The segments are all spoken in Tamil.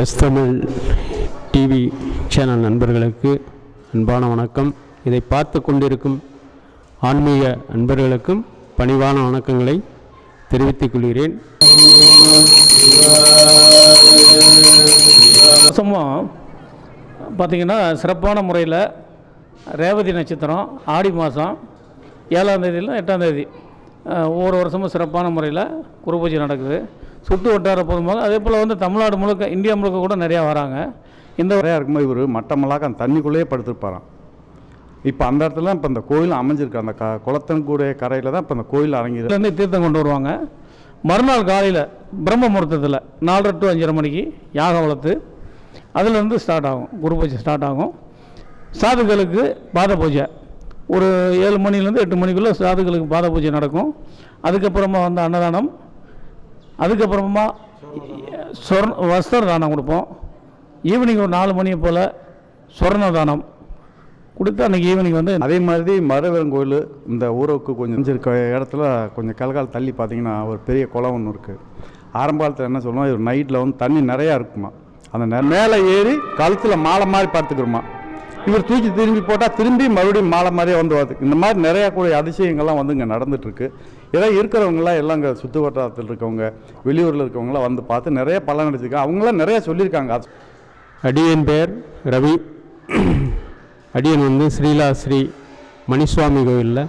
எஸ் தமிழ் டிவி சேனல் நண்பர்களுக்கு அன்பான வணக்கம். இதை பார்த்து கொண்டிருக்கும் ஆன்மீக நண்பர்களுக்கும் பணிவான வணக்கங்களை தெரிவித்துக் கொள்கிறேன். பார்த்திங்கன்னா சிறப்பான முறையில் ரேவதி நட்சத்திரம் ஆடி மாதம் ஏழாம் தேதியில் எட்டாம் தேதி. ஒவ்வொரு வருஷமும் சிறப்பான முறையில் குருபூஜை நடக்குது. சுற்று வட்டார பொதுமக்கள் அதே போல் வந்து தமிழ்நாடு முழுக்க இந்தியா முழுக்க கூட நிறையா வராங்க. இந்த நிறையா இருக்கும்போது இவர்? மட்டமெல்லாம் அந்த தண்ணிக்குள்ளேயே படுத்திருப்பாராம். இப்போ அந்த இடத்துல இப்போ அந்த கோயில் அமைஞ்சிருக்கு. அந்த க குளத்தன்கூடைய கரையில் தான் இப்போ அந்த கோயில் அரங்கிது இருந்து தீர்த்தம் கொண்டு வருவாங்க. மறுநாள் காலையில் பிரம்ம முகூர்த்தத்தில் நாலரை டு அஞ்சரை மணிக்கு யாகம் வளர்த்து அதுலேருந்து ஸ்டார்ட் ஆகும். குரு பூஜை ஸ்டார்ட் ஆகும். சாதுக்களுக்கு பாத பூஜை. ஒரு ஏழு மணிலேருந்து எட்டு மணிக்குள்ளே சாதுக்களுக்கு பாத பூஜை நடக்கும். அதுக்கப்புறமா வந்து அன்னதானம் அதுக்கப்புறமா சொர்ண வஸ்திர தானம் கொடுப்போம். ஈவினிங் ஒரு நாலு மணி போல் சொர்ண தானம். கொடுத்து அன்றைக்கி ஈவினிங் வந்து அதே மாதிரி மரவரம் கோயில் இந்த ஊருக்கு கொஞ்சம் இருக்க இடத்துல கொஞ்சம் கலகால் தள்ளி பார்த்தீங்கன்னா ஒரு பெரிய குளம் ஒன்று இருக்குது ஆரம்ப காலத்தில் என்ன சொல்லுவோம்? இவர் நைட்டில் வந்து தண்ணி நிறையா இருக்குமா? அந்த நெ- மேலே ஏறி கழுத்தில் மாலை மாதிரி பார்த்துக்கிறோமா? இவர் தூக்கி திரும்பி போட்டால் திரும்பி மறுபடியும் மாலை மாதிரியே வந்து வருது. இந்த மாதிரி நிறையா கூடிய அதிசயங்கள்லாம் வந்து இங்கே நடந்துட்டுருக்கு. ஏதோ இருக்கிறவங்களாம் எல்லாம் இங்கே சுற்று வட்டாரத்தில் இருக்கவங்க வெளியூரில் இருக்கவங்களாம் வந்து பார்த்து நிறைய பலன் அடிச்சிருக்காங்க அவங்களாம் நிறையா சொல்லியிருக்காங்க. அடியன் பெயர் ரவி. அடியன் வந்து ஸ்ரீலாஸ்ரீ மணிசுவாமி கோயிலில்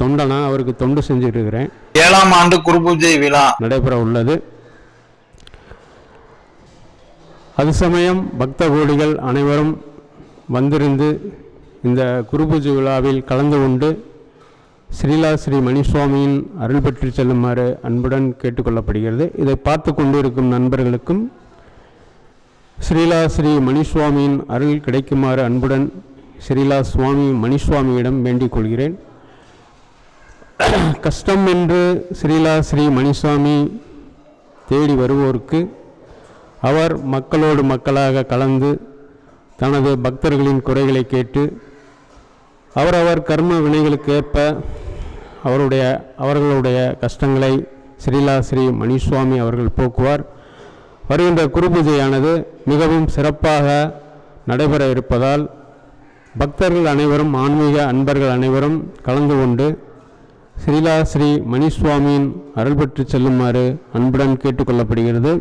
தொண்டனா அவருக்கு தொண்டு செஞ்சுட்டு இருக்கிறேன். ஏழாம் ஆண்டு குருபூஜை விழா. நடைபெற உள்ளது. அது சமயம் பக்த கோடிகள் அனைவரும் வந்திருந்து இந்த குருபூஜை விழாவில் கலந்து கொண்டு ஸ்ரீலா ஸ்ரீ மணிசுவாமியின் அருள் பெற்று செல்லுமாறு அன்புடன் கேட்டுக்கொள்ளப்படுகிறது. இதை பார்த்து கொண்டிருக்கும் நண்பர்களுக்கும் ஸ்ரீலா ஸ்ரீ மணிசுவாமியின் அருள் கிடைக்குமாறு அன்புடன் ஸ்ரீலா சுவாமி மணிசுவாமியிடம் வேண்டிக் கொள்கிறேன். கஷ்டம் என்று ஸ்ரீலா ஸ்ரீ மணிசுவாமி தேடி வருவோருக்கு அவர் மக்களோடு மக்களாக கலந்து தனது பக்தர்களின் குறைகளை கேட்டு அவரவர் கர்ம வினைகளுக்கேற்ப அவருடைய அவர்களுடைய கஷ்டங்களை ஸ்ரீலா ஸ்ரீ மணிசுவாமி அவர்கள் போக்குவார். வருகின்ற குருபூஜையானது மிகவும் சிறப்பாக நடைபெற இருப்பதால் பக்தர்கள் அனைவரும் ஆன்மீக அன்பர்கள் அனைவரும் கலந்து கொண்டு ஸ்ரீலா ஸ்ரீ மணிசுவாமியின் அருள் பெற்று செல்லுமாறு அன்புடன் கேட்டுக்கொள்ளப்படுகிறது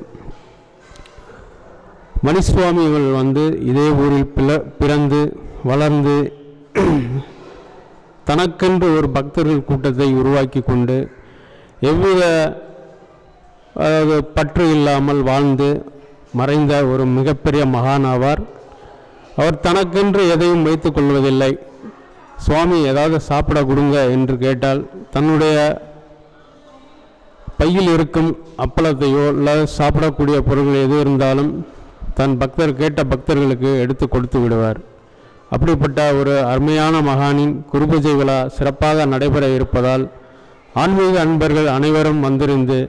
மணிசுவாமி அவர்கள் வந்து இதே ஊரில் பில பிறந்து வளர்ந்து தனக்கென்று ஒரு பக்தர்கள் கூட்டத்தை உருவாக்கி கொண்டு எவ்வித அதாவது பற்று இல்லாமல் வாழ்ந்து மறைந்த ஒரு மிகப்பெரிய மகான் ஆவார். அவர் தனக்கென்று எதையும் வைத்துக் கொள்வதில்லை. சுவாமி ஏதாவது சாப்பிட கொடுங்க என்று கேட்டால் தன்னுடைய பையில் இருக்கும் அப்பளத்தையோ இல்லை சாப்பிடக்கூடிய பொருள் எது இருந்தாலும் தன் பக்தர் கேட்ட பக்தர்களுக்கு எடுத்து கொடுத்து விடுவார். அப்படிப்பட்ட ஒரு அருமையான மகானின் குருபூஜை விழா சிறப்பாக நடைபெற இருப்பதால் ஆன்மீக அன்பர்கள் அனைவரும் வந்திருந்து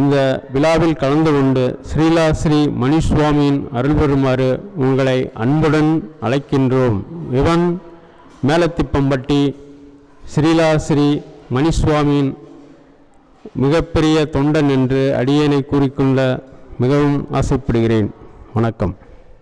இந்த விழாவில் கலந்து கொண்டு ஸ்ரீலா ஸ்ரீ மணிசுவாமியின் அருள் பெறுமாறு உங்களை அன்புடன் அழைக்கின்றோம். இவன் மேலத்திப்பம்பட்டி ஸ்ரீலா ஸ்ரீ மணிசுவாமியின் மிகப்பெரிய தொண்டன் என்று அடியேனை கூறிக்கொண்ட மிகவும் ஆசைப்படுகிறேன். வணக்கம்.